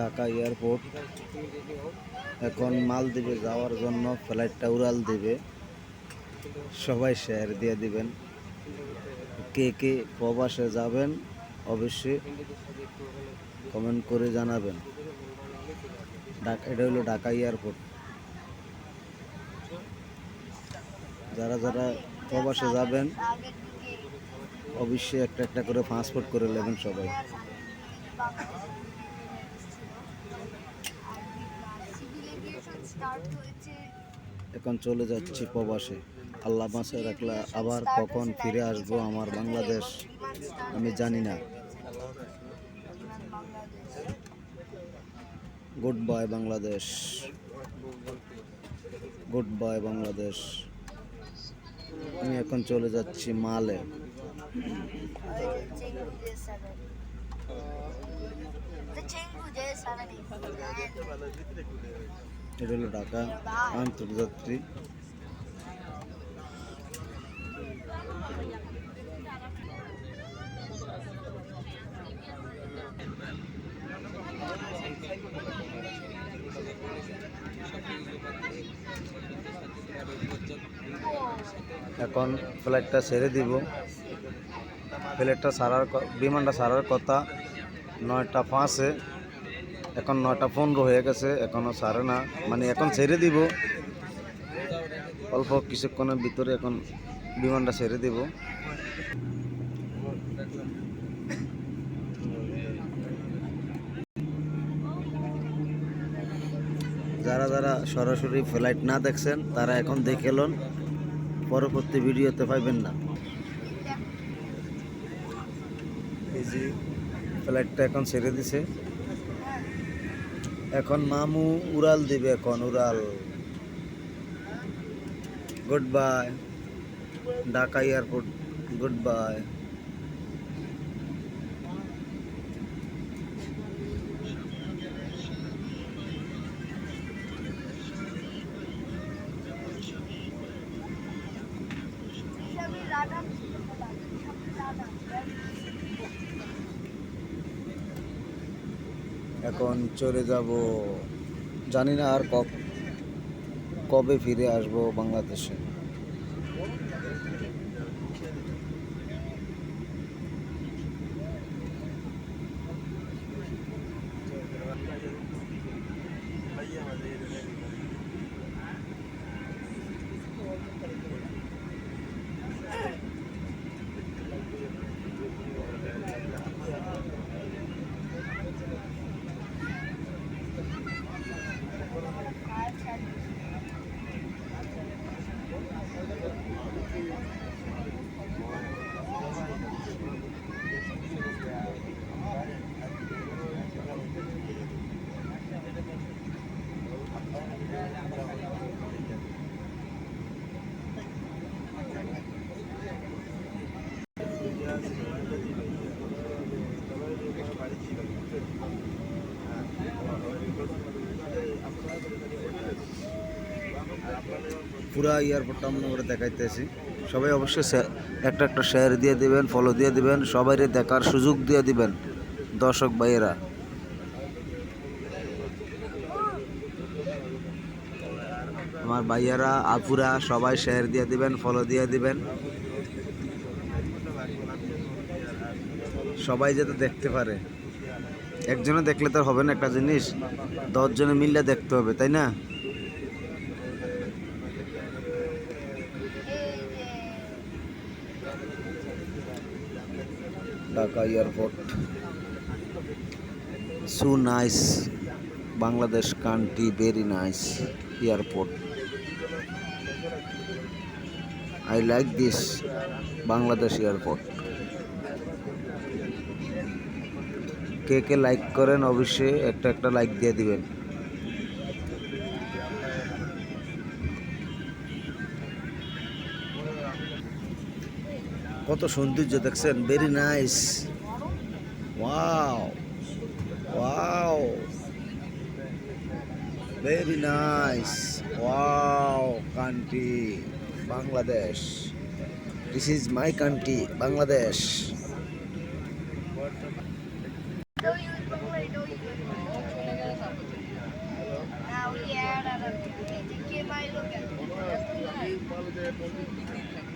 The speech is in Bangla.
ঢাকা এয়ারপোর্ট। এখন মালদ্বীপে যাওয়ার জন্য ফ্লাইটটা উড়াল দিবে। সবাই শেয়ার দিয়ে দিবেন। কে কে প্রবাসে যাবেন অবশ্যই কমেন্ট করে জানাবেন। এটা হলো ঢাকা এয়ারপোর্ট। যারা যারা প্রবাসে যাবেন, অবশ্যই একটা একটা করে পাসপোর্ট করে নেবেন সবাই। এখন চলে যাচ্ছি প্রবাসে। আল্লাহ বাঁচায় রাখলে আবার কখন ফিরে আসব আমার বাংলাদেশ? আমি জানি না। Goodbye Bangladesh goodbye Bangladesh আমি এখন চলে যাচ্ছি মালে। এটা হলো ঢাকা আন্তর্জাতিক এখন ফ্লাইটটা ছেড়ে দিব। ফ্লাইটটা ছাড়ার ক- বিমানটা ছাড়ার কথা। নয়টা পাঁচে। এখন নয়টা পনেরো হয়ে গেছে এখনও ছাড়ে না। মানে এখন ছেড়ে দিব। অল্প কিছুক্ষণের ভিতরে এখন বিমানটা ছেড়ে দিব। যারা যারা সরাসরি ফ্লাইট না দেখছেন, তারা এখন দেখে লন। পরবর্তী ভিডিওতে পাইবেন না। ফ্লাইটটা এখন ছেড়ে দিছে। এখন মামু উড়াল দিবে এখন উড়াল। Goodbye Dhaka airport goodbye এখন চলে যাব জানি না আর কব ফিরে আসব বাংলাদেশে। পুরা এয়ারপোর্টটা আমরা দেখাইতেছি সবাই অবশ্যই একটা একটা শেয়ার দিয়ে দিবেন ফলো দিয়ে দিবেন সবাই দেখার সুযোগ দিয়ে দিবেন, দর্শক ভাইয়েরা। আমার ভাইয়ারা, আপুরা, সবাই শেয়ার দিয়ে দিবেন ফলো দিয়ে দিবেন। সবাই যাতে দেখতে পারে। একজনে দেখলে তো হবে না একটা জিনিস, দশজনে মিললে দেখতে হবে, তাই না? Dhaka airport. So nice. Bangladesh country, very nice airport. I like this Bangladesh airport. কে কে লাইক করেন অবশ্যই একটা একটা লাইক দিয়ে দিবেন। কত সৌন্দর্য দেখছেন very nice wow wow very nice wow country Bangladesh this is my country Bangladesh Don't